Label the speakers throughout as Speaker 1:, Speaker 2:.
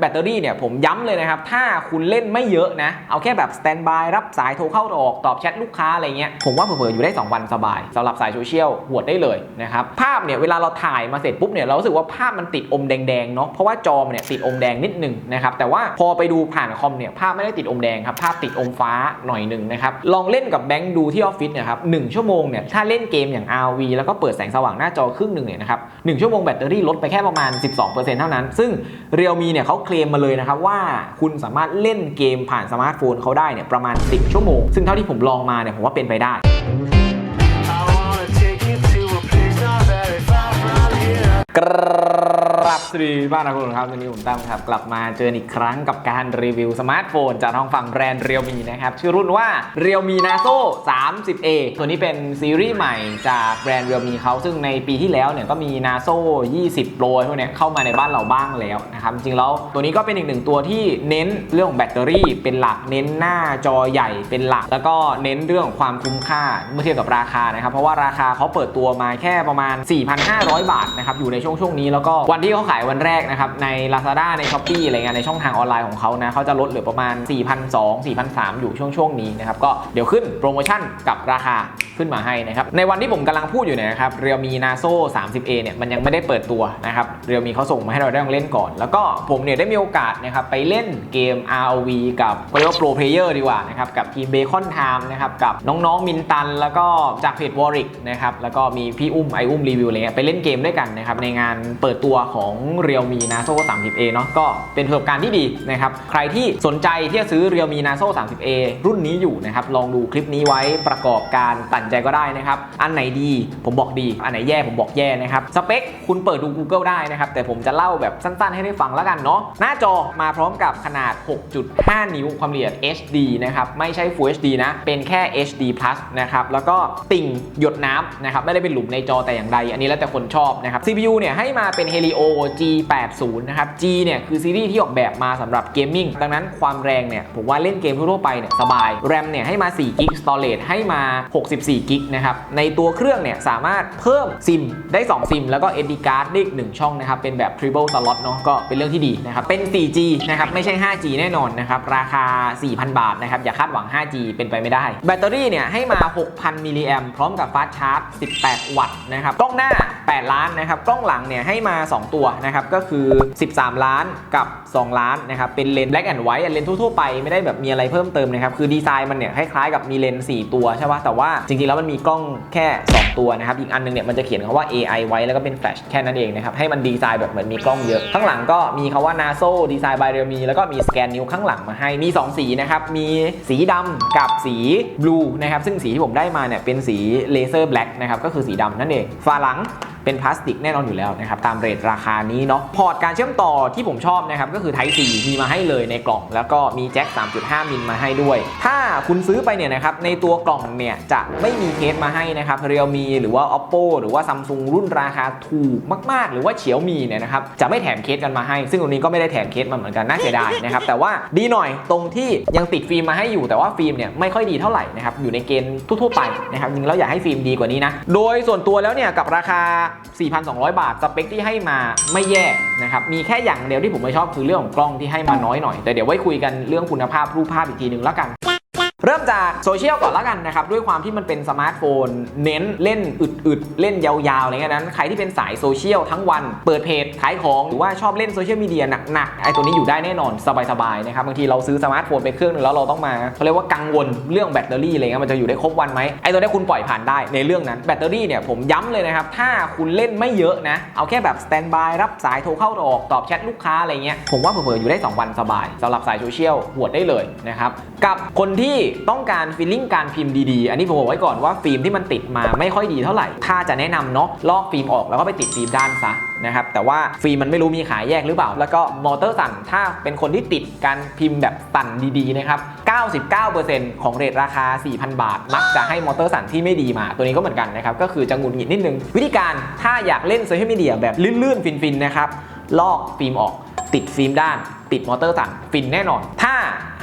Speaker 1: แบตเตอรี่เนี่ยผมย้ำเลยนะครับ ถ้าคุณเล่นไม่เยอะนะ เอาแค่แบบสแตนบายรับสายโทรเข้าออก ตอบแชทลูกค้าอะไรเงี้ย ผมว่าเผลอๆอยู่ได้ 2 วันสบายสำหรับสายโซเชียลหวดได้เลยนะครับ ภาพเนี่ยเวลาเราถ่ายมาเสร็จปุ๊บเนี่ยเรารู้สึกว่าภาพมันติดอมแดงๆเนาะเพราะว่าจอมเนี่ยติดอมแดงนิดนึงนะครับ แต่ว่าพอไปดูผ่านคอมเนี่ยภาพไม่ได้ติดอมแดงครับภาพติดอมฟ้าหน่อยหนึ่งนะครับลองเล่นกับแบงค์ดูที่ออฟฟิศเนี่ยครับหนึ่งชั่วโมงเนี่ยถ้าเล่นเกมอย่าง RV แล้วก็เปิดแสงสว่างหน้าจอครึ่งหนึ่งเนี่ยนะครับหนึ่งชั่วโมงแบตเตอรี่ลดไปแค่ประมาณ 12%เท่านั้น ซึ่งเรียวมีเนี่ยเขาเคลมมาเลยนะครับว่าคุณสามารถเล่นเกมผ่านสมาร์ทโฟนเขาได้เนี่ยประมาณ 10 ชั่วโมง ซึ่งเท่าที่ผมลองมาเนี่ยผมว่าเป็นไปได้กร สวัสดีบ้านนะคุณผู้ชมครับวันนี้ผมตั้มครับ กลับมาเจออีกครั้งกับการรีวิวสมาร์ทโฟน จากทางฝั่งแบรนด์เรียวมีนะครับ ชื่อรุ่นว่า Realme Naso 30A ตัวนี้เป็นซีรีส์ใหม่จากแบรนด์ Realme เขาซึ่งในปีที่แล้วเนี่ยก็มี Naso 20 Pro พวกเนี้ยเข้ามาในบ้านเราบ้างแล้วนะครับ จริงๆแล้วตัวนี้ก็เป็นอีกหนึ่งตัวที่เน้นเรื่องของแบตเตอรี่เป็นหลักเน้นหน้าจอใหญ่เป็นหลัก แล้วก็เน้นเรื่องของความคุ้มค่าเมื่อเทียบกับราคานะครับเพราะว่าราคาเขาเปิดตัวมาแค่ประมาณ 4,500 บาทนะครับอยู่ในช่วงช่วงนี้แล้วก็วันที่เขาขายวันแรกนะครับใน Lazada ใน s h อ p e e อะไรเงี้ยในช่องทางออนไลน์ของเขานะเขาจะลดเหลือประมาณ 4,200 4,300 อยู่ช่วงช่วงนี้นะครับก็เดี๋ยวขึ้นโปรโมชั่นกับราคาขึ้นมาให้นะครับในวันที่ผมกำลังพูดอยู่เนี่ยนะครับ Realme Naso 30A เนี่ยมันยังไม่ได้เปิดตัวนะครับ Realme เขาส่งมาให้เราได้ลองเล่นก่อน แล้วก็ผมเนี่ยได้มีโอกาสนะครับไปเล่นเกม ROV กับเรียกว่า Pro Player ดีกว่านะครับกับทีม Bacon Time นะครับกับน้องๆมินตัน แล้วก็จากเพจ Warwick นะครับแล้วก็มีพี่อุ้มไออุ้มรีวิวอะไรเงี้ยไปเล่นเกมด้วยกันนะครับในงานเปิดตัวของ Realme Naso 30A เนาะก็เป็นประสบการณ์ที่ดีนะครับ ใครที่สนใจที่จะซื้อ Realme Naso 30A รุ่นนี้อยู่นะครับ ลองดูคลิปนี้ไว้ประกอบการตัดใจก็ได้นะครับ อันไหนดีผมบอกดี อันไหนแย่ผมบอกแย่นะครับ สเปคคุณเปิดดู Google ได้นะครับ แต่ผมจะเล่าแบบสั้นๆ ให้ได้ฟังแล้วกันเนาะหน้าจอมาพร้อมกับขนาด 6.5 นิ้วความละเอียด HD นะครับไม่ใช่ Full HD นะเป็นแค่ HD Plus นะครับแล้วก็ติ่งหยดน้ำนะครับไม่ได้เป็นหลุมในจอแต่อย่างใด อันนี้แล้วแต่คนชอบนะครับ CPU เนี่ยให้มาเป็น Helio G80 นะครับ G เนี่ยคือซีรีส์ที่ออกแบบมาสำหรับเกมมิ่งดังนั้นความแรงเนี่ยผมว่าเล่นเกมทั่วไปเนี่ยสบาย RAM เนี่ยให้มา4 g b Storage ให้มา 64 g b นะครับในตัวเครื่องเนี่ยสามารถเพิ่มซิมได้ 2 ซิม แล้วก็ SD card ได้อีก1ช่องนะครับเป็นแบบ triple slot เนาะก็เป็นเรื่องที่ดีนะครับเป็น 4G นะครับไม่ใช่ 5G แน่นอนนะครับราคา 4,000 บาทนะครับอย่าคาดหวัง 5G เป็นไปไม่ได้ แบตเตอรี่เนี่ยให้มา 6,000มิลลิแอมพร้อมกับฟาสชาร์จ 18 วัตต์นะครับกล้องหน้า 8 ล้านนะครับกล้องหลังเนี่ยให้มา 2 ตัวนะครับก็คือ 13 ล้านกับ 2 ล้านนะครับเป็นเลนส์ black and white เลนส์ทั่วๆไปไม่ได้แบบมีอะไรเพิ่มเติมนะครับคือดีไซน์มันเนี่ยคล้ายๆกับมีเลนส์4ตัวใช่ปะแต่ว่าจริงๆแล้วมันมีกล้องแค่ 2 ตัวนะครับอีกอันนึงเนี่ยมันจะเขียนคำว่า AI ไว้แล้วก็เป็นแฟลชแค่นั้นเองนะครับให้มันดีไซน์แบบเหมือนมีกล้องเยอะข้างหลังก็มีคำว่า naso ดีไซน์ by realme แล้วก็มีสแกนนิ้วข้างหลังมาให้มี 2 สีนะครับมีสีดำกับสีบลูนะครับซึ่งสีที่ผมได้มาเนี่ยเป็นสีเลเซอร์แบล็กนะครับก็คือสีดำนั่นเองฝาหลังเป็นพลาสติกแน่นอนอยู่แล้วนะครับตามเรทราคานี้เนาะพอร์ตการเชื่อมต่อที่ผมชอบนะครับก็คือ Type C มีมาให้เลยในกล่อง แล้วก็มีแจ็ค 3.5 มิลมาให้ด้วย ถ้าคุณซื้อไปเนี่ยนะครับในตัวกล่องเนี่ยจะไม่มีเคสมาให้นะครับ Realme หรือว่า Oppo หรือว่า Samsung รุ่นราคาถูกมาก ๆ หรือว่า Xiaomi เนี่ยนะครับจะไม่แถมเคสกันมาให้ ซึ่งตรงนี้ก็ไม่ได้แถมเคสมาเหมือนกันน่าเสียดายนะครับแต่ว่าดีหน่อยตรงที่ยังติดฟิล์มมาให้อยู่แต่ว่าฟิล์มเนี่ยไม่ค่อยดีเท่าไหร่นะครับอยู่ในเกณฑ์ทั่วๆไปนะครับจริงๆแล้วอยากให้ฟิล์มดีกว่านี้นะโดยส่วนตัวแล้วเนี่ยกับราคา 4,200 บาทสเปคที่ให้มาไม่แย่นะครับมีแค่อย่างเดียวที่ผมไม่ชอบคือเรื่องของกล้องที่ให้มาน้อยหน่อย แต่เดี๋ยวไว้คุยกันเรื่องคุณภาพรูปภาพอีกทีหนึ่งแล้วกัน เริ่มจากโซเชียลก่อนแล้วกันนะครับ ด้วยความที่มันเป็นสมาร์ทโฟน เน้นเล่นอึดๆ เล่นยาวๆอะไรเงี้ยนั้น ใครที่เป็นสายโซเชียลทั้งวันเปิดเพจขายของ หรือว่าชอบเล่นโซเชียลมีเดียหนักๆ ไอ้ตัวนี้อยู่ได้แน่นอนสบายๆนะครับบางทีเราซื้อสมาร์ทโฟนไปเครื่องหนึงแล้วเราต้องมาเขาเรียกว่ากังวลเรื่องแบตเตอรี่อะไรเงี้ยมันจะอยู่ได้ครบวันไหมไอ้ตัวนี้คุณปล่อยผ่านได้ในเรื่องนั้นแบตเตอรี่เนี่ยผมย้ำเลยนะครับถ้าคุณเล่นไม่เยอะนะเอาแค่แบบสแตนบายรับสายโทรเข้าออกตอบแชทลูกค้าอะไรเงี้ยผมว่าเผลอๆอยู่ได้ 2 วันสบายสำหรับสายโซเชียลหวดได้เลยนะครับกับคนที่ต้องการฟีลลิ่งการพิมพ์ดีๆ อันนี้ผมบอกไว้ก่อนว่าฟิล์มที่มันติดมาไม่ค่อยดีเท่าไหร่ ถ้าจะแนะนำเนาะลอกฟิล์มออกแล้วก็ไปติดฟิล์มด้านซะนะครับแต่ว่าฟิล์มมันไม่รู้มีขายแยกหรือเปล่า แล้วก็มอเตอร์สั่นถ้าเป็นคนที่ติดการพิมพ์แบบสั่นดีๆนะครับ 99%ของเรทราคา 4,000 บาท มักจะให้มอเตอร์สั่นที่ไม่ดีมา ตัวนี้ก็เหมือนกันนะครับ ก็คือจะหงุดหงิดนิดนึง วิธีการถ้าอยากเล่นโซเชียลมีเดียแบบลื่นๆ ฟินๆ นะครับ ลอกฟิล์มออก ติดฟิล์มด้าน ติดมอเตอร์สั่นฟินแน่นอน ถ้า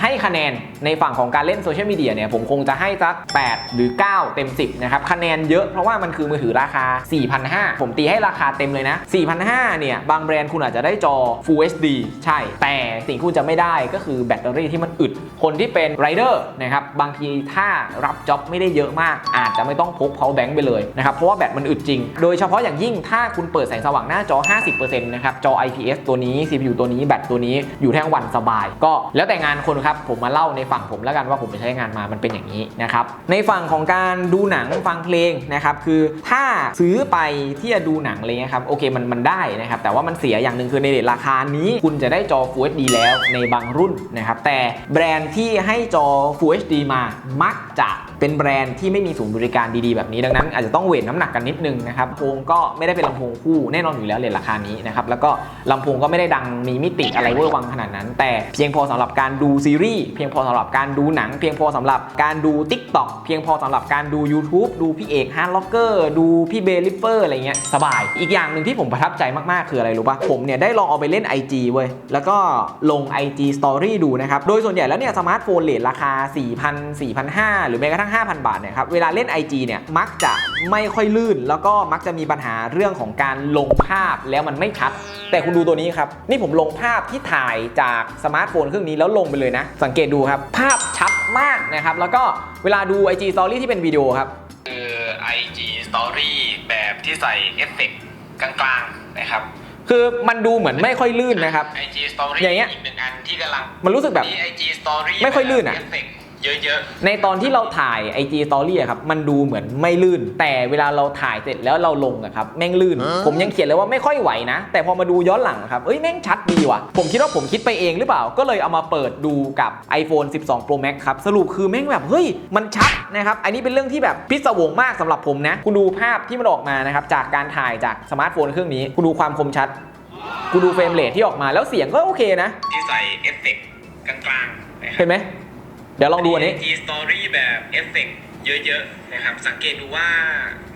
Speaker 1: ให้คะแนนในฝั่งของการเล่นโซเชียลมีเดียเนี่ยผมคงจะให้สัก 8 หรือ 9 เต็ม 10 นะครับ คะแนนเยอะเพราะว่ามันคือมือถือราคา 4,500 ผมตีให้ราคาเต็มเลยนะ 4,500 เนี่ย บางแบรนด์คุณอาจจะได้จอ Full HD ใช่ แต่สิ่งที่คุณจะไม่ได้ก็คือแบตเตอรี่ที่มันอึด คนที่เป็นไรเดอร์นะครับ บางทีถ้ารับจ็อบไม่ได้เยอะมาก อาจจะไม่ต้องพก power bank ไปเลยนะครับ เพราะว่าแบตมันอึดจริง โดยเฉพาะอย่างยิ่งถ้าคุณเปิดแสงสว่างหน้าจอ 50%นะครับ จอ IPS ตัวนี้ CPU ตัวนี้ แบตตัวนี้ อยู่แทั้งวันสบาย ก็แล้วแต่งานคนครับผมมาเล่าในฝั่งผมแล้วกันว่าผมไปใช้งานมามันเป็นอย่างนี้นะครับในฝั่งของการดูหนังฟังเพลงนะครับคือถ้าซื้อไปที่จะดูหนังอะไรเงี้ยครับโอเคมันมันได้นะครับแต่ว่ามันเสียอย่างหนึ่งคือในเรทราคานี้ คุณจะได้จอ Full HD แล้วในบางรุ่นนะครับแต่แบรนด์ที่ให้จอ Full HD มามักจะเป็นแบรนด์ที่ไม่มีศูนย์บริการดีๆแบบนี้ดังนั้น อาจจะต้องเวทน้ำหนักกันนิดนึงนะครับลำโพงก็ไม่ได้เป็นลำโพงคู่แน่นอนอยู่แล้วเรทราคานี้นะครับแล้วก็ลำโพงก็ไม่ได้ดังมีมิติอะไรเวอร์วังขนาดนั้น แต่เพียงพอสำหรับการดูซีรีส์เพียงพอสำหรับการดูหนัง เพียงพอสำหรับการดู TikTok เพียงพอสำหรับการดู YouTube ดูพี่เอกฮาร์ดล็อกเกอร์ดูพี่เบลิเฟอร์อะไรเงี้ยสบาย อีกอย่างหนึ่งที่ผมประทับใจมากๆ คืออะไรรู้ป่ะผมเนี่ยได้ลองเอาไปเล่น IG เว้ยแล้วก็ลง IG Story ดูนะครับ โดยส่วนใหญ่แล้วเนี่ยสมาร์ทโฟนเลทราคา 4,000 4,500 หรือแม้กระทั่ง 5,000 บาทเนี่ยครับเวลาเล่น IG เนี่ยมักจะไม่ค่อยลื่น แล้วก็มักจะมีปัญหาเรื่องของการลงภาพแล้วมันไม่ชัด แต่คุณดูตัวนี้ครับนี่ผมลงภาพที่ถ่ายจากสมาร์ทโฟนเครื่องนี้แล้วลงไปเลยนะสังเกตดูครับ ภาพชัดมากนะครับ แล้วก็เวลาดู IG Story ที่เป็นวิดีโอครับ คือ IG Story แบบที่ใส่เอฟเฟกกลางๆนะครับคือมันดูเหมือนไม่ค่อยลื่นนะครับ
Speaker 2: IG Story
Speaker 1: อย่างเงี้ย
Speaker 2: อีกหนึ่งอันที่กำลัง
Speaker 1: มันรู้สึกแบบ
Speaker 2: มี IG Story
Speaker 1: ไม่ค่อยลื่นอะ
Speaker 2: เอฟเฟกต์เยอะ
Speaker 1: ในตอนที่เราถ่าย IG Story อะครับ มันดูเหมือนไม่ลื่น แต่เวลาเราถ่ายเสร็จแล้วเราลงอะครับ แม่งลื่น ผมยังเขียนเลยว่าไม่ค่อยไหวนะ แต่พอมาดูย้อนหลังอะครับเอ้ย แม่งชัดดีว่ะ ผมคิดว่าผมคิดไปเองหรือเปล่า ก็เลยเอามาเปิดดูกับ iPhone 12 Pro Max ครับ สรุปคือแม่งแบบ เฮ้ย มันชัดนะครับ อันนี้เป็นเรื่องที่แบบพิศวงมากสำหรับผมนะ คุณดูภาพที่มันออกมานะครับ จากการถ่ายจากสมาร์ทโฟนเครื่องนี้ คุณดูความคมชัด คุณดูเฟรมเรทที่ออกมา แล้วเสียงก็โอเคนะ
Speaker 2: ๆที่ใส่เอฟเฟกต์กลางๆนะครั
Speaker 1: เห็นไหมเดี๋ยวลองดูอันนี้
Speaker 2: มี IG Story แบบเอฟเฟกต์เยอะๆนะครับ สังเกตดูว่า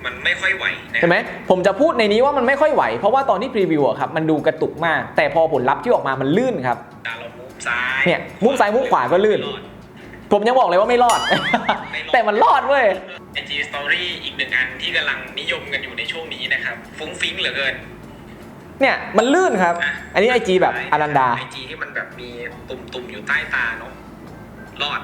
Speaker 2: มันไม่ค่อยไหวนะค
Speaker 1: เห็
Speaker 2: รั
Speaker 1: นไหมผมจะพูดในนี้ว่ามันไม่ค่อยไหว เพราะว่าตอนที่พรีวิวอะครับมันดูกระตุกมาก แต่พอผลลัพธ์ที่ออกมามันลื่นครับ
Speaker 2: ตาเรามุมซ้าย
Speaker 1: เนี่ยมุมซ้ายมุมขวาก็ลื่น ผมยังบอกเลยว่าไม่รอด แต่มันรอดเว้ย
Speaker 2: ไอจีสตอรี่อีกหนึ่งอันที่กำลังนิยมกันอยู่ในช่วงนี้นะครับ ฟุ้งฟิ้งเหลือเกิน
Speaker 1: เนี่ยมันลื่นครับ อันนี้ไอจีแบบอนันดา
Speaker 2: ไอจีที่มันแบบมีตุ่มๆอยู่ใต้ตาเนาะ รอด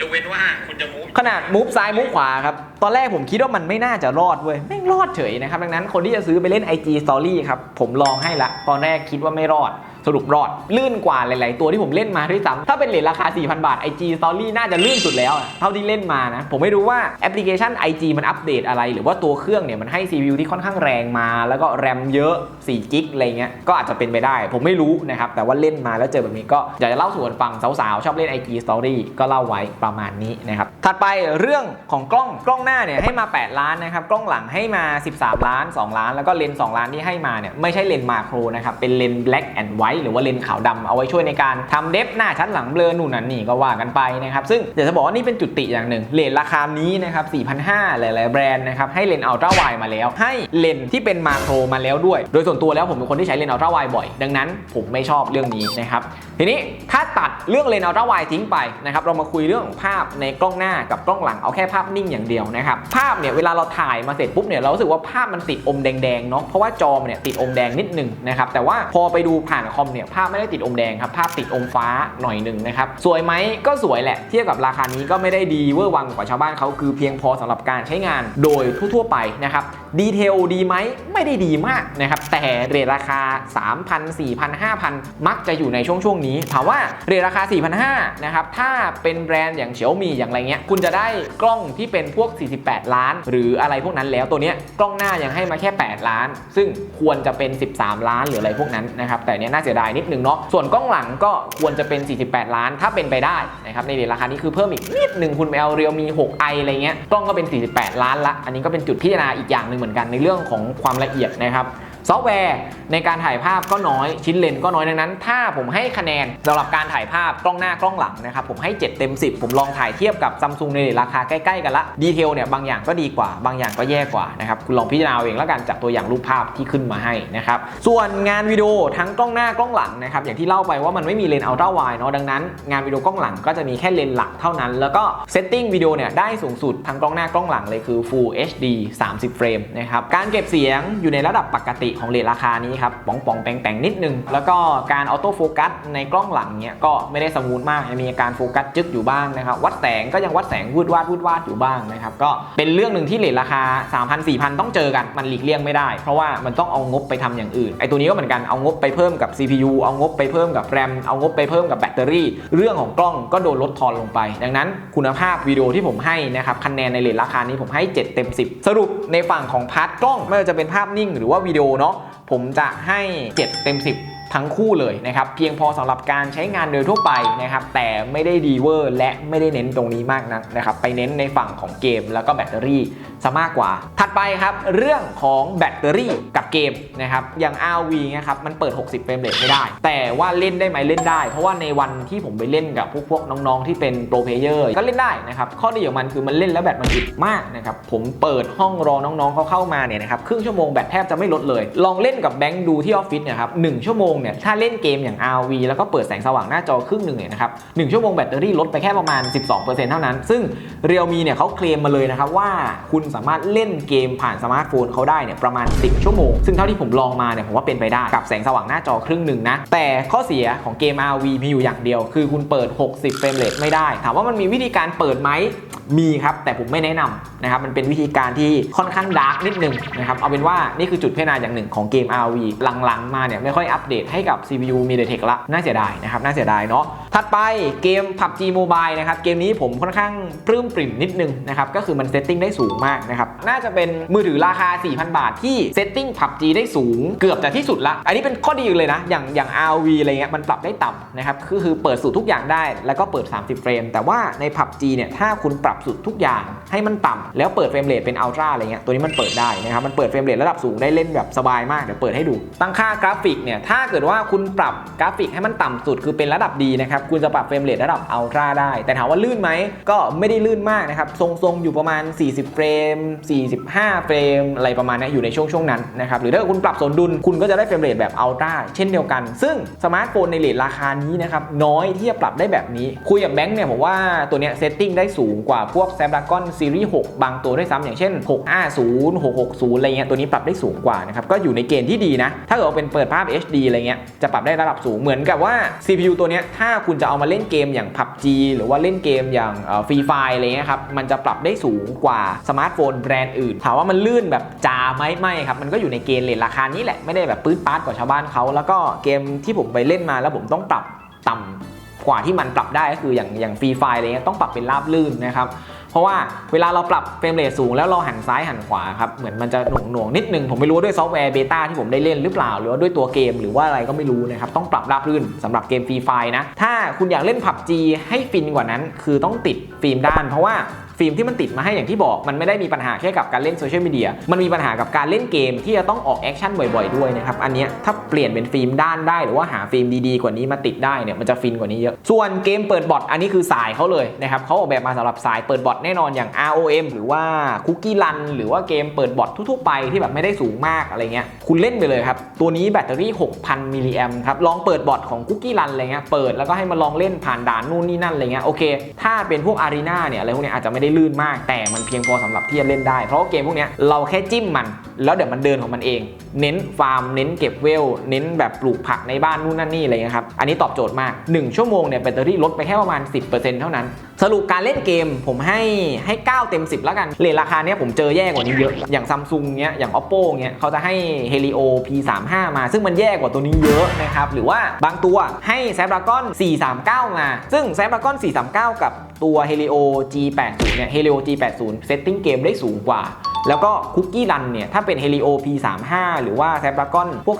Speaker 2: ยกเว้นว่าคุณจะมูฟ
Speaker 1: ขนาดมูฟซ้ายมูฟขวาครับ ตอนแรกผมคิดว่ามันไม่น่าจะรอดเว้ยไม่รอดเฉยนะครับ ดังนั้นคนที่จะซื้อไปเล่น IG Story ครับ ผมลองให้ละ ตอนแรกคิดว่าไม่รอด สรุปรอด ลื่นกว่าหลาย ๆ ตัวที่ผมเล่นมาด้วยซ้ำถ้าเป็นเหรียญราคา 4,000 บาท IG Story น่าจะลื่นสุดแล้วอะเท่าที่เล่นมานะ ผมไม่รู้ว่าแอปพลิเคชัน IG มันอัปเดตอะไร หรือว่าตัวเครื่องเนี่ยมันให้ CPU ที่ค่อนข้างแรงมา แล้วก็แรมเยอะ4กิกอะไรเงี้ยก็อาจจะเป็นไปได้ ผมไม่รู้นะครับแต่ว่าเล่นมาแล้วเจอแบบนี้ก็อยากจะเล่าสู่กันฟังสาวๆชอบเล่น IG Story ก็เล่าไว้ประมาณนี้นะครับถัดไปเรื่องของกล้องกล้องหน้าเนี่ยให้มา 8 ล้านนะครับกล้องหลังให้มา 13 ล้าน 2 ล้าน แล้วก็เลนส์2ล้านที่ให้มาเนี่ยไม่ใช่เลนส์มาโครนะครับเป็นเลนส์ black and white หรือว่าเลนส์ขาวดำเอาไว้ช่วยในการทำเดฟหน้าชัดหลังเบลอนู่นนั่นนี่ก็ว่ากันไปนะครับซึ่งอยากจะบอกว่านี่เป็นจุดติอย่างหนึ่งเลนราคานี้นะครับ4,500 หลาย ๆ แบรนด์นะครับให้เลนส์อัลตร้าไวมาแล้ว ให้เลนส์ที่เป็นมาโครมาแล้วด้วย โดยส่วนตัวแล้วผมเป็นคนที่ใช้เลนส์อัลตร้าไวบ่อย ดังนั้นผมไม่ชอบเรื่องนี้นะครับทีนี้ถ้าตัดเรื่องเลนส์อัลตร้าไวทิ้งไปนะครับเรามาคุยเรื่องของภาพในกล้องหน้ากับกล้องหลังเอาแค่ภาพนิ่งอย่างเดียวนะครับภาพเนี่ยเวลาเราถ่ายมาเสร็จปุ๊บเนี่ยเรารู้สึกว่าภาพมันติดอมแดงๆเนาะเพราะว่าจอมเนี่ยติดอมแดงนิดนึงนะครับแต่ว่าพอไปดูผ่านคอมเนี่ยภาพไม่ได้ติดอมแดงครับภาพติดอมฟ้าหน่อยหนึ่งนะครับสวยไหมก็สวยแหละเทียบกับราคานี้ก็ไม่ได้ดีเวอร์วังกว่าชาวบ้านเขาคือเพียงพอสำหรับการใช้งานโดยทั่วๆไปนะครับดีเทลดีไหมไม่ได้ดีมากนะครับแต่เรทราคา 3,000 4,000 5,000 มักจะอยู่ในช่วงช่วงนี้ ถามว่าเรทราคา 4,500นะครับถ้าเป็นแบรนด์อย่างเฉียวมีอย่างไรเงี้ยคุณจะได้กล้องที่เป็นพวก 48 ล้าน หรืออะไรพวกนั้นแล้วตัวเนี้ยกล้องหน้ายังให้มาแค่ 8 ล้าน ซึ่งควรจะเป็น 13 ล้านหรืออะไรพวกนั้นนะครับแต่เนี้ยน่าเสียดายนิดนึงเนาะส่วนกล้องหลังก็ควรจะเป็น 48 ล้าน ถ้าเป็นไปได้นะครับในเรทราคานี้คือเพิ่มอีกนิดหนึ่งคุณไปเอาเรียวมี 6i อะไรเงี้ยกล้องก็เป็น 48 ล้านละอันนี้ก็เป็นจุดพิจารณาอีกอย่างหนึ่งเหมือนกันในเรื่องของความละเอียดนะครับ ซอฟต์แวร์ในการถ่ายภาพก็น้อยชิ้นเลนก็น้อยดังนั้น ถ้าผมให้คะแนนสำหรับการถ่ายภาพกล้องหน้ากล้องหลังนะครับผมให้ 7 เต็ม 10 ผมลองถ่ายเทียบกับซัมซุงในราคาใกล้ๆกันละดีเทลเนี่ยบางอย่างก็ดีกว่าบางอย่างก็แย่กว่านะครับคุณลองพิจารณาเอาเองแล้วกันจากตัวอย่างรูปภาพที่ขึ้นมาให้นะครับส่วนงานวิดีโอทั้งกล้องหน้ากล้องหลังนะครับอย่างที่เล่าไปว่ามันไม่มีเลนส์อัลตร้าไวเนาะดังนั้นงานวิดีโอกล้องหลังก็จะมีแค่เลนส์หลักเท่านั้น แล้วก็เซตติ้งวิดีโอเนี่ยได้สูงสุดทั้งกล้องหน้ากล้องหลังเลยคือ Full HD 30 เฟรมนะครับการเก็บเสียงอยู่ในระดับปกติของเลทราคานี้ครับป๋องปองๆแปงแปงๆนิดนึง แล้วก็การออโต้โฟกัสในกล้องหลังเนี่ยก็ไม่ได้สมูทมากยังมีการโฟกัสจึกอยู่บ้างนะครับวัดแสงก็ยังวัดแสงวืดวาดวืดวาดอยู่บ้างนะครับก็เป็นเรื่องหนึ่งที่เลทราคา 3,000 4,000 ต้องเจอกันมันหลีกเลี่ยงไม่ได้ เพราะว่ามันต้องเอางบไปทำอย่างอื่นไอตัวนี้ก็เหมือนกันเอางบไปเพิ่มกับ CPU เอางบไปเพิ่มกับแรมเอางบไปเพิ่มกับแบตเตอรี่ เรื่องของกล้องก็โดนลดทอนลงไป ดังนั้นคุณภาพวิดีโอที่ผมให้นะครับคะแนนในเลทราคานี้ผมให้ 7 เต็ม 10 สรุปในฝั่งของพาร์ทกล้องไม่ว่าจะเป็นภาพนิ่งหรือว่าวิดีโอเนาะผมจะให้ 7 เต็ม 10 ทั้งคู่เลยนะครับเพียงพอสำหรับการใช้งานโดยทั่วไปนะครับแต่ไม่ได้ดีเวอร์และไม่ได้เน้นตรงนี้มากนักนะครับไปเน้นในฝั่งของเกมแล้วก็แบตเตอรี่ซะมากกว่า ถัดไปครับเรื่องของแบตเตอรี่กับเกมนะครับอย่าง RV นะครับมันเปิด 60เฟรมเรทไม่ได้ แต่ว่าเล่นได้ไหมเล่นได้ เพราะว่าในวันที่ผมไปเล่นกับพวกพวกน้องๆที่เป็นโปรเพเยอร์ก็เล่นได้นะครับข้อดีของมันคือมันเล่นแล้วแบตมันอึดมากนะครับผมเปิดห้องรอน้องๆเขาเข้ามาเนี่ยนะครับครึ่งชั่วโมงแบตแทบจะไม่ลดเลย ลองเล่นกับแบงค์ดูที่ออฟฟิศนี่ยครับหชั่วโมงเนี่ยถ้าเล่นเกมอย่าง RV แล้วก็เปิดแสงสว่างหน้าจอครึ่งหนึ่งเนี่ยนะครับหนึ่งชั่วโมงแบตเตอรี่ลดไปแค่ประมาณ 12%เท่านั้น ซึ่งเรียวมีเนี่ยเขาเคลมมาเลยนะครับว่าคุณสามารถเล่นเกมผ่านสมาร์ทโฟนเขาได้เนี่ยประมาณ 10 ชั่วโมง ซึ่งเท่าที่ผมลองมาเนี่ยผมว่าเป็นไปได้กับแสงสว่างหน้าจอครึ่งหนึ่งนะ แต่ข้อเสียของเกม RV มีอยู่อย่างเดียว คือคุณเปิด 60 เฟรมเรทไม่ได้ ถามว่ามันมีวิธีการเปิดไหม มีครับ แต่ผมไม่แนะนำนะครับ มันเป็นวิธีการที่ค่อนข้างดาร์กนิดนึงนะครับ เอาเป็นว่านี่คือจุดพัฒนาอย่างหนึ่งของเกม RV หลังๆ มาเนี่ยไม่ค่อยอัปเดตให้กับ CPU MediaTek ละ น่าเสียดายนะครับ น่าเสียดายเนาะ ถัดไปเกม PUBG Mobile นะครับ เกมนี้ผมค่อนข้างปลื้มปริ่มนิดนึงนะครับ ก็คือมันเซตติ้งได้สูงมากนะครับ น่าจะเป็นมือถือราคา 4,000 บาทที่เซตติ้ง PUBG ได้สูงเกือบจะที่สุดละ อันนี้เป็นข้อดีเลยนะ อย่างอย่าง RV อะไรเงี้ยมันปรับได้ต่ำนะครับ คือคือเปิดสุดทุกอย่างได้ แล้วก็เปิด 30 เฟรม แต่ว่าใน PUBG เนี่ยถ้าคุณปรับสุดทุกอย่าง ให้มันต่ำแล้วเปิดเฟรมเรทเป็นอัลตร้าอะไรเงี้ยตัวนี้มันเปิดได้นะครับมันเปิดเฟรมเรทระดับสูงได้เล่นแบบสบายมากเดี๋ยวเปิดให้ดู ตั้งค่ากราฟิกเนี่ยถ้าเกิดว่าคุณปรับกราฟิกให้มันต่ำสุดคือเป็นระดับดีนะครับคุณจะปรับเฟรมเรทระดับอัลตร้าได้ แต่ถามว่าลื่นไหมก็ไม่ได้ลื่นมากนะครับทรงๆอยู่ประมาณ 40 เฟรม 45 เฟรม อะไรประมาณนี้อยู่ในช่วงช่วงนั้นนะครับหรือถ้าคุณปรับสมดุลคุณก็จะได้เฟรมเรทแบบอัลตร้าเช่นเดียวกัน ซึ่งสมาร์ทโฟนในเรทราคานี้นะครับน้อยที่จะปรับได้แบบนี้คุยกับแบงค์เนี่ยผมว่าตัวเนี้ยเซตติ้งได้สูงกว่าพวก Snapdragon Series 6บางตัวด้วยซ้ำอย่างเช่น 650 660 อะไรเงี้ยตัวนี้ปรับได้สูงกว่านะครับก็อยู่ในเกณฑ์ที่ดีนะ ถ้าเกิดว่าเป็นเปิดภาพ HD อะไรเงี้ยจะปรับได้ระดับสูงเหมือนกับว่า CPU ตัวเนี้ยถ้าคุณจะเอามาเล่นเกมอย่าง PUBG หรือว่าเล่นเกมอย่างฟรีไฟอะไรเงี้ยครับมันจะปรับได้สูงกว่าสมาร์ทโฟนแบรนด์อื่น ถามว่ามันลื่นแบบจาไหมไม่ครับมันก็อยู่ในเกณฑ์เลทราคานี้แหละไม่ได้แบบปื้ดปาดกว่าชาวบ้านเขาแล้วก็เกมที่ผมไปเล่นมาแล้วผมต้องปรับต่ำกว่าที่มันปรับได้ก็คืออย่างอย่างฟรีไฟอะไรเงี้ยต้องปรับเป็นราบลื่นนะครับ เพราะว่าเวลาเราปรับเฟรมเรทสูงแล้วเราหันซ้ายหันขวาครับเหมือนมันจะหน่วงหน่วงๆนิดนึงผมไม่รู้ด้วยซอฟต์แวร์เบต้าที่ผมได้เล่นหรือเปล่า หรือว่าด้วยตัวเกมหรือว่าอะไรก็ไม่รู้นะครับต้องปรับราบรื่นสำหรับเกมฟรีไฟนะถ้าคุณอยากเล่นผับจีให้ฟินกว่านั้น คือต้องติดฟิล์มด้าน เพราะว่า ฟิล์มที่มันติดมาให้อย่างที่บอกมันไม่ได้มีปัญหาแค่กับการเล่นโซเชียลมีเดียมันมีปัญหากับการเล่นเกมที่จะต้องออกแอคชั่นบ่อยๆด้วยนะครับอันนี้ถ้าเปลี่ยนเป็นฟิล์มด้านได้หรือว่าหาฟิล์มดีๆกว่านี้มาติดได้เนี่ยมันจะฟินกว่านี้เยอะส่วนเกมเปิดบอทอันนี้คือสายเขาเลยนะครับเขาออกแบบมาสำหรับสายเปิดบอทแน่นอนอย่าง ROM หรือว่า Cookie Run หรือว่าเกมเปิดบอททั่วๆไปที่แบบไม่ได้สูงมากอะไรเงี้ยคุณเล่นไปเลยครับตัวนี้แบตเตอรี่ 6,000 มิลลิแอมครับลองเปิดบอทของ Cookie Run อะไรเงี้ยเปิดแล้วก็ให้มาลองเล่นผ่านด่านนู่นนี่นั่นอะไรเงี้ยโอเค ถ้าเป็นพวก Arena เนี่ยอะไรพวกเนี้ยอาจจะไม่ได้ลื่นมาก แต่มันเพียงพอสำหรับที่จะเล่นได้ เพราะว่าเกมพวกนี้เราแค่จิ้มมัน แล้วเดี๋ยวมันเดินของมันเองเน้นฟาร์มเน้นเก็บเวล เน้นแบบปลูกผักในบ้านนู่นนั่นนี่อะไรเงี้ยครับ อันนี้ตอบโจทย์มาก 1 ชั่วโมงเนี่ยแบตเตอรี่ลดไปแค่ประมาณ 10%เท่านั้น สรุปการเล่นเกมผมให้ให้ 9 เต็ม 10 แล้วกันเลทราคาเนี้ยผมเจอแย่กว่านี้เยอะ อย่างซัมซุงเนี้ยอย่าง oppo เนี้ยเขาจะให้ helio p35 มา ซึ่งมันแย่กว่าตัวนี้เยอะนะครับ หรือว่าบางตัวให้ snapdragon 439 มา ซึ่ง snapdragon 439 กับตัว helio g80 เนี่ย helio g80 เซตติ้งเกมได้สูงกว่า แล้วก็คุกกี้รันเนี่ยถ้าเป็น Helio P35 หรือว่า Snapdragon พวก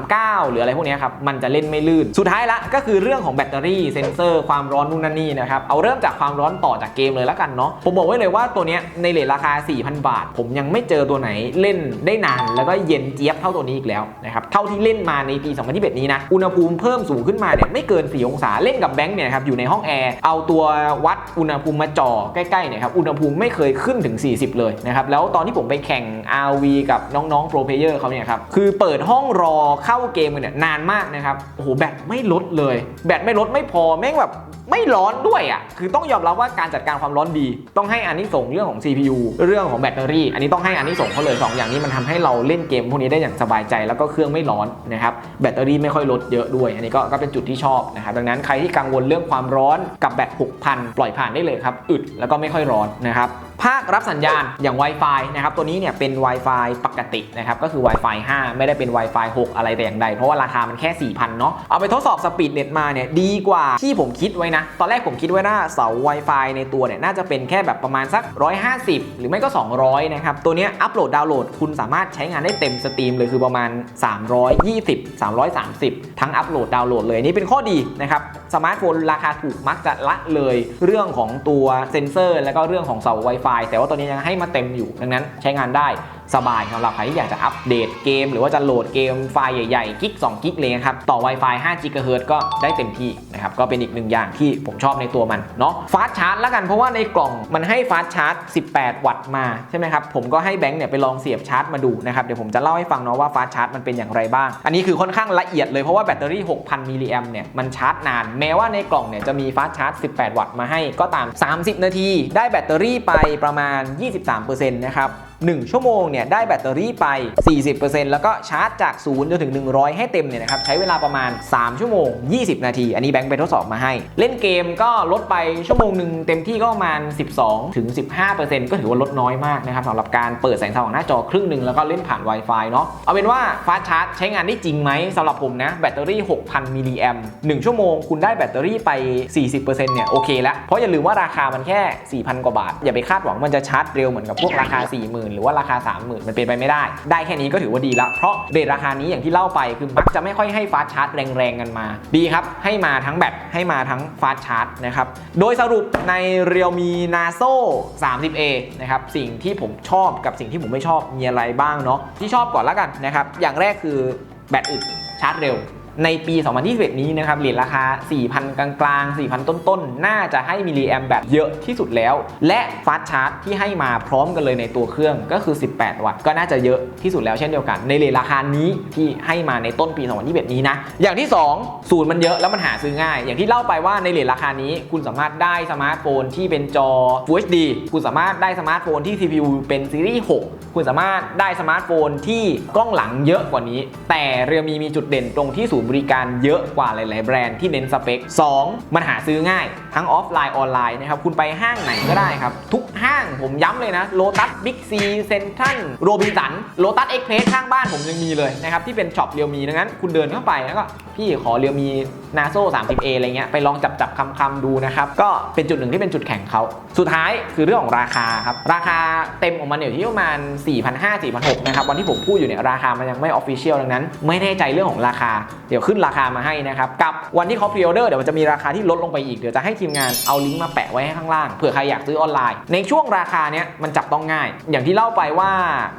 Speaker 1: 439 หรืออะไรพวกนี้ครับมันจะเล่นไม่ลื่น สุดท้ายละก็คือเรื่องของแบตเตอรี่เซนเซอร์ความร้อนนู่นนั่นนี่นะครับเอาเริ่มจากความร้อนต่อจากเกมเลยแล้วกันเนาะผมบอกไว้เลยว่าตัวเนี้ยในเลทราคา 4,000 บาท ผมยังไม่เจอตัวไหนเล่นได้นานแล้วก็เย็นเจี๊ยบเท่าตัวนี้อีกแล้วนะครับเท่าที่เล่นมาในปี 2021 นี้นะอุณหภูมิเพิ่มสูงขึ้นมาเนี่ยไม่เกิน 4 องศาเล่นกับแบงค์เนี่ยครับอยู่ในห้องแอร์เอาตัววัดอุณหภูมิมาจ่อใกล้ๆเนี่ยครับอุณหภูมิไม่เคยขึ้นถึง 40 เลยนะครับแล้วตอนที่ผมไปแข่ง RV กับน้องๆโปรเพเยอร์เขาเนี่ยครับ คือเปิดห้องรอเข้าเกมกันเนี่ยนานมากนะครับ โอ้โห แบตไม่ลดเลย แบตไม่ลดไม่พอ แม่งแบบไม่ร้อนด้วยอะ คือต้องยอมรับว่าการจัดการความร้อนดี ต้องให้อานิสงส์เรื่องของ CPU เรื่องของแบตเตอรี่ อันนี้ต้องให้อานิสงส์เขาเลยสองอย่างนี้มันทำให้เราเล่นเกมพวกนี้ได้อย่างสบายใจ แล้วก็เครื่องไม่ร้อนนะครับ แบตเตอรี่ไม่ค่อยลดเยอะด้วย อันนี้ก็ก็เป็นจุดที่ชอบนะครับ ดังนั้นใครที่กังวลเรื่องความร้อนกับแบต 6,000 ปล่อยผ่านได้เลยครับ อึดแล้วก็ไม่ค่อยร้อนนะครับภาครับสัญญาณอย่าง Wi-Fi นะครับตัวนี้เนี่ยเป็น Wi-Fi ปกตินะครับก็คือ Wi-Fi 5 ไม่ได้เป็น Wi-Fi 6 อะไรแต่อย่างใด เพราะว่าราคามันแค่ 4,000 เนาะเอาไปทดสอบสปีดเน็ตมาเนี่ยดีกว่าที่ผมคิดไว้นะ ตอนแรกผมคิดไว้ว่าเสา Wi-Fi ในตัวเนี่ยน่าจะเป็นแค่แบบประมาณสัก 150 หรือไม่ก็ 200 นะครับตัวนี้อัปโหลดดาวน์โหลดคุณสามารถใช้งานได้เต็มสตรีมเลยคือประมาณ 320 330 ทั้งอัปโหลดดาวน์โหลดเลยนี่เป็นข้อดีนะครับสมาร์ทโฟนราคาถูกมักจะละเลยเรื่องของตัวเซ็นเซอร์ แล้วก็เรื่องของเสา Wi-Fi แต่ว่าตัวนี้ยังให้มาเต็มอยู่ ดังนั้นใช้งานได้สบายสำหรับใครที่อยากจะอัปเดตเกม หรือว่าจะโหลดเกมไฟล์ใหญ่ๆกิก2กิกเลยครับ ต่อ Wi-Fi 5 GHz ก็ได้เต็มที่นะครับ ก็เป็นอีกหนึ่งอย่างที่ผมชอบในตัวมันเนาะฟาสชาร์จแล้วกันเพราะว่าในกล่องมันให้ฟาสชาร์จ 18 วัตต์มาใช่ไหมครับผมก็ให้แบงค์เนี่ยไปลองเสียบชาร์จมาดูนะครับเดี๋ยวผมจะเล่าให้ฟังเนาะว่าฟาสชาร์จมันเป็นอย่างไรบ้าง อันนี้คือค่อนข้างละเอียดเลยเพราะว่าแบตเตอรี่ 6,000 มิลลิแอมเนี่ยมันชาร์จนาน แม้ว่าในกล่องเนี่ยจะมีฟาสชาร์จ 18 วัตต์มาให้ก็ตาม 30 นาที ได้แบตเตอรี่ไปประมาณ 23%นะครับ 1 ชั่วโมงเนี่ยได้แบตเตอรี่ไป 40%แล้วก็ชาร์จจาก0จนถึง 100 ให้เต็มเนี่ยนะครับใช้เวลาประมาณ 3 ชั่วโมง 20 นาที อันนี้แบงค์ไปทดสอบมาให้ เล่นเกมก็ลดไปชั่วโมงหนึ่งเต็มที่ก็ประมาณ 12ถึง15%ก็ถือว่าลดน้อยมากนะครับสำหรับการเปิดแสงสว่างหน้าจอครึ่งหนึ่งแล้วก็เล่นผ่าน Wi-Fi เนาะเอาเป็นว่าฟาสชาร์จใช้งานได้จริงไหมสำหรับผมนะแบตเตอรี่ 6,000 มิลลิแอม1ชั่วโมงคุณได้แบตเตอรี่ไป 40%เนี่ยโอเคแล้วเพราะอย่าลืมว่าราคามันแค่ 4,000 กว่าบาท อย่าไปคาดหวังมันจะชาร์จเร็วเหมือนกับพวกราคา 40,000หรือว่าราคา 30,000 มันเป็นไปไม่ได้ ได้แค่นี้ก็ถือว่าดีละเพราะเรทราคานี้อย่างที่เล่าไปคือมักจะไม่ค่อยให้ฟาสชาร์จแรงๆกันมา ดีครับ ให้มาทั้งแบตให้มาทั้งฟาสชาร์จนะครับ โดยสรุปใน Realme Naso 30A นะครับสิ่งที่ผมชอบกับสิ่งที่ผมไม่ชอบมีอะไรบ้างเนาะที่ชอบก่อนแล้วกันนะครับอย่างแรกคือแบตอึดชาร์จเร็ว ในปี 2021 นี้นะครับเหรียญราคา 4,000 กลางๆ 4,000 ต้นๆ น่าจะให้มิลลิแอมแบตเยอะที่สุดแล้ว และฟาสชาร์จที่ให้มาพร้อมกันเลยในตัวเครื่องก็คือ 18 วัตต์ก็น่าจะเยอะที่สุดแล้วเช่นเดียวกัน ในเหรียญราคานี้ที่ให้มาในต้นปี 2021 นี้นะ อย่างที่ 2 ศูนย์มันเยอะแล้วมันหาซื้อง่าย อย่างที่เล่าไปว่าในเหรียญราคานี้คุณสามารถได้สมาร์ทโฟนที่เป็นจอ Full HD คุณสามารถได้สมาร์ทโฟนที่ CPU เป็นซีรีส์ 6 คุณสามารถได้สมาร์ทโฟนที่กล้องหลังเยอะกว่านี้ แต่เรียมีมีจุดเด่นตรงที่ศูนย์บริการเยอะกว่าหลาย ๆ แบรนด์ที่เน้นสเปค 2. มันหาซื้อง่ายทั้งออฟไลน์ออนไลน์นะครับคุณไปห้างไหนก็ได้ครับ ทุกห้างผมย้ำเลยนะโลตัสบิ๊กซีเซ็นทรัลโรบินสันโลตัสเอ็กเพรสข้างบ้านผมยังมีเลยนะครับที่เป็นช็อปเรียวมีดังนั้น คุณเดินเข้าไปแล้วก็พี่ขอเรียวมีนาโซ่ 30A อะไรเงี้ยไปลองจับจับคำคำดูนะครับก็เป็นจุดหนึ่งที่เป็นจุดแข่งเขาสุดท้ายคือเรื่องของราคาครับราคาเต็มออกมาเนี่ยที่ประมาณ 4,500 4,600นะครับวันที่ผมพูดอยู่เนี่ยราคามันยังไม่ออฟฟิเชียลดังนั้น ไม่แน่ใจเรื่องของราคาดี๋ยวขึ้นราคามาให้นะครับ กับวันที่เขาพรีออเดอร์เดี๋ยวมันจะมีราคาที่ลดลงไปอีก เดี๋ยวจะให้ทีมงานเอาลิงก์มาแปะไว้ให้ข้างล่างเผื่อใครอยากซื้อออนไลน์ ในช่วงราคาเนี้ยมันจับต้องง่าย อย่างที่เล่าไปว่า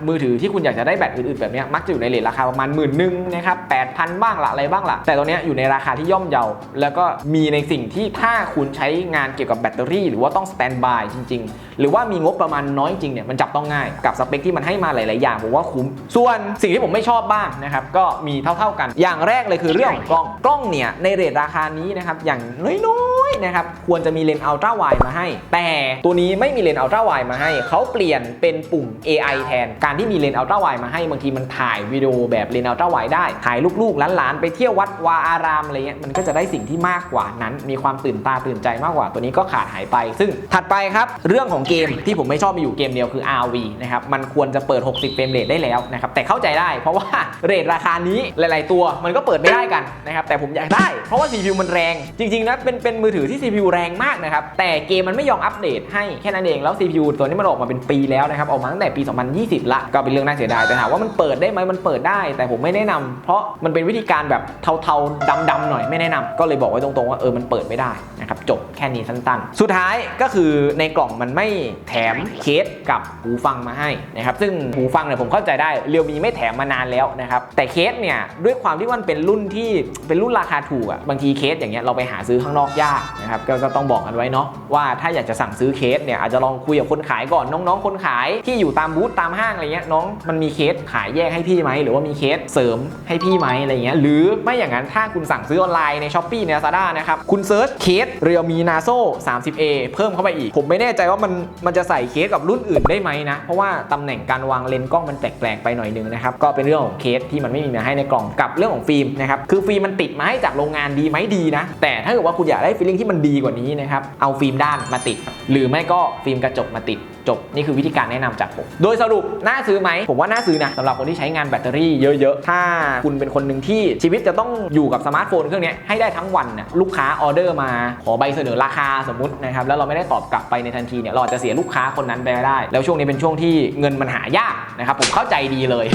Speaker 1: มือถือที่คุณอยากจะได้แบตอื่นๆแบบเนี้ยมักจะอยู่ในเลทราคาประมาณหมื่นหนึ่งนะครับแปดพันบ้างละอะไรบ้างละแต่ตัวเนี้ยอยู่ในราคาที่ย่อมเยา แล้วก็มีในสิ่งที่ถ้าคุณใช้งานเกี่ยวกับแบตเตอรี่ หรือว่าต้องสแตนบายจริง ๆ หรือว่ามีงบประมาณน้อยจริงเนี่ยมันจับต้องง่ายกับสเปคที่มันให้มาหลายๆอย่างผมว่าคุ้ม ส่วนสิ่งที่ผมไม่ชอบบ้างนะครับก็มีเท่า ๆกันอย่างแรกเลยคือเรื่องของกล้องกล้องเนี่ยในเรทราคานี้นะครับอย่างน้อยๆนะครับควรจะมีเลนส์อัลตร้าไวมาให้ แต่ตัวนี้ไม่มีเลนส์อัลตร้าไวมาให้เขาเปลี่ยนเป็นปุ่ม AI แทน การที่มีเลนส์อัลตร้าไวมาให้บางทีมันถ่ายวิดีโอแบบเลนส์อัลตร้าไวได้ ถ่ายลูกๆหลานๆไปเที่ยววัดวาอารามอะไรเงี้ยมันก็จะได้สิ่งที่มากกว่านั้น มีความตื่นตาตื่นใจมากกว่าตัวนี้ก็ขาดหายไป ซึ่งถัดไปครับเรื่องของเกมที่ผมไม่ชอบมีอยู่เกมเดียวคือ RV นะครับมันควรจะเปิด 60 เฟรมเรทได้แล้วนะครับแต่เข้าใจได้ เพราะว่าเรทราคานี้หลาย ๆ ตัวมันก็เปิดไม่ได้กันนะครับแต่ผมอยากได้เพราะว่า CPU มันแรง จริงๆนะเป็นเป็นมือถือที่ CPU แรงมากนะครับแต่เกมมันไม่ยอมอัปเดตให้แค่นั้นเองแล้ว CPU ตัวนี้มันออกมาเป็นปีแล้วนะครับออกมาตั้งแต่ปี 2020 ละ ก็เป็นเรื่องน่าเสียดายแต่ถามว่ามันเปิดได้ไหมมันเปิดได้ แต่ผมไม่แนะนำเพราะมันเป็นวิธีการแบบเทาๆดำๆหน่อยไม่แนะนำก็เลยบอกไว้ตรงๆว่าเออมันเปิดไม่ได้นะครับ จบแค่นี้สั้นๆ สุดท้ายก็คือในกล่องมันไม่แถมเคสกับหูฟังมาให้นะครับซึ่งหูฟังเนี่ยผมเข้าใจได้เรียวมีไม่แถมมานานแล้วนะครับแต่เคสเนี่ยด้วยความที่มันเป็นรุ่นที่เป็นรุ่นราคาถูกอะบางทีเคสอย่างเงี้ยเราไปหาซื้อข้างนอกยากนะครับก็ต้องบอกกันไว้เนาะว่าถ้าอยากจะสั่งซื้อเคสเนี่ยอาจจะลองคุยกับคนขายก่อนน้องๆ คนขายที่อยู่ตามบูธตามห้างอะไรเงี้ยน้องมันมีเคสขายแยกให้พี่ไหมหรือว่ามีเคสเสริมให้พี่ไหมอะไรเงี้ยหรือไม่อย่างนั้นถ้าคุณสั่งซื้อออนไลน์ในช้อปปี้ใน Lazada นะครับคุณเซิร์ชเคสเรยวมีนาโซ่ 30A เพิ่มเข้าไปอีก ผมไม่แน่ใจว่ามันมันจะใส่เคสกับรุ่นอื่นได้ไหมนะ เพราะว่าตำแหน่งการวางเลนส์กล้องมันแปลกๆไปหน่อยนึงนะครับ ก็เป็นเรื่องของเคสที่มันไม่มีมาให้ในกล่องกับเรื่องของฟิล์มนะครับ คือฟิล์มมันติดมาให้จากโรงงานดีไหมดีนะ แต่ถ้าเกิดว่าคุณอยากได้ฟีลลิ่งที่มันดีกว่านี้นะครับ เอาฟิล์มด้านมาติด หรือไม่ก็ฟิล์มกระจกมาติด จบนี่คือวิธีการแนะนำจากผม โดยสรุปน่าซื้อไหม ผมว่าน่าซื้อนะสำหรับคนที่ใช้งานแบตเตอรี่เยอะๆ ถ้าคุณเป็นคนหนึ่งที่ชีวิตจะต้องอยู่กับสมาร์ทโฟนเครื่องนี้ให้ได้ทั้งวันนะลูกค้าออเดอร์มา ขอใบเสนอราคาสมมตินะครับแล้วเราไม่ได้ตอบกลับไปในทันทีเนี่ยเราอาจจะเสียลูกค้าคนนั้นไปได้ แล้วช่วงนี้เป็นช่วงที่เงินมันหายากนะครับผมเข้าใจดีเลย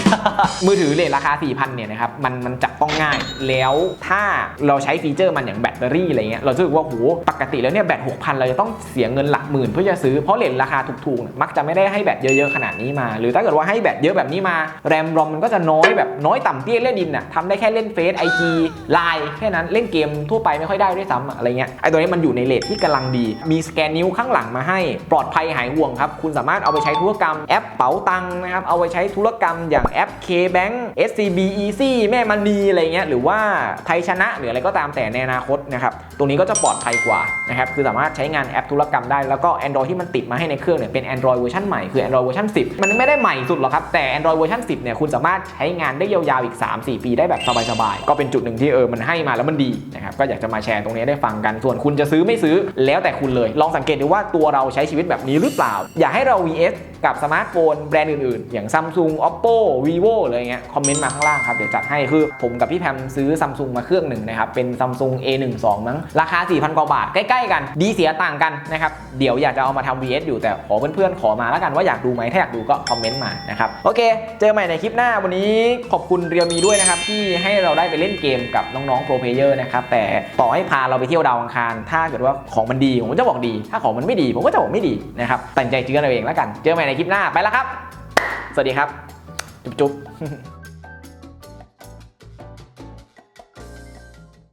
Speaker 1: มือถือเลทราคา 4,000เนี่ยนะครับมันมันจับต้องง่าย แล้วถ้าเราใช้ฟีเจอร์มันอย่างแบตเตอรี่อะไรเงี้ยเราจะรู้ว่าโหปกติแล้วเนี่ยแบต6,000เราจะต้องเสียเงินหลักหมื่นเพื่อจะซื้อเพราะเลทราคาถูกๆเนี่ยมักจะไม่ได้ให้แบตเยอะๆขนาดนี้มา หรือถ้าเกิดว่าให้แบตเยอะแบบนี้มา แรมรอมมันก็จะน้อยแบบน้อยต่ำเตี้ยเล่นดินน่ะทำได้แค่เล่นเฟซไอจีไลน์แค่นั้นเล่นเกมทั่วไปไม่ค่อยได้ด้วยซ้ำอะไรเงี้ยไอตัวนี้มันอยู่ในเลทที่กำลังดี มีสแกนนิ้วข้างหลังมาให้ปลอดภัยหายห่วงครับคุณสามารถเอาไปใช้ธุรกรรมแอปเป๋าตังนะครับเอาไปใช้ธุรกรรมอย่างแอป K-Bank SCB Easy แม่มณีอะไรเงี้ยหรือว่าไทยชนะหรืออะไรก็ตามแต่ในอนาคตนะครับตรงนี้ก็จะปลอดภัยกว่านะครับคือสามารถใช้งานแอปธุรกรรมได้แล้วก็ Android ที่มันติดมาให้ในเครื่องเนี่ยเป็น Android เวอร์ชันใหม่คือ Android เวอร์ชัน10 มันไม่ได้ใหม่สุดหรอกครับ แต่ Android เวอร์ชัน10 เนี่ย คุณสามารถใช้งานได้ยาวๆ อีก 3-4 ปีได้แบบสบายๆ ก็เป็นจุดหนึ่งที่เออ มันให้มาแล้วมันดีนะครับ ก็อยากจะมาแชร์ตรงนี้ได้ฟังกัน ส่วนคุณจะซื้อไม่ซื้อแล้วแต่คุณเลย ลองสังเกตดูว่าตัวเราใช้ชีวิตแบบนี้หรือเปล่า อยากให้เรา vs กับสมาร์ทโฟนแบรนด์อื่นๆ อย่าง Samsung Oppo Vivo อะไรเงี้ยคอมเมนต์มาข้างล่างครับ เดี๋ยวจัดให้คือผมกับพี่แพมซื้อ Samsung มาเครื่องหนึ่งนะครับ เป็น Samsung A12 มั้ง ราคา 4,000 กว่าบาท ใกล้ๆกัน ดีเสียต่างกันนะครับ เดี๋ยวอยากจะเอามาทำ vs อยู่แต่ขอเพื่อนๆ ขอมาแล้วกันว่าอยากดูไหมถ้าอยากดูก็คอมเมนต์มานะครับ โอเค เจอใหม่ในคลิปหน้าวันนี้ขอบคุณเรียมีด้วยนะครับที่ให้เราได้ไปเล่นเกมกับน้องๆโปรเพเยอร์นะครับแต่ต่อให้พาเราไปเที่ยวดาวอังคาร ถ้าเกิดว่าของมันดีผมก็จะบอกดี ถ้าของมันไม่ดีผมก็จะบอกไม่ดีนะครับตัดใจเจือเอาเองแล้วกันเจอใหม่ในคลิปหน้าไปแล้วครับ สวัสดีครับ จุ๊บ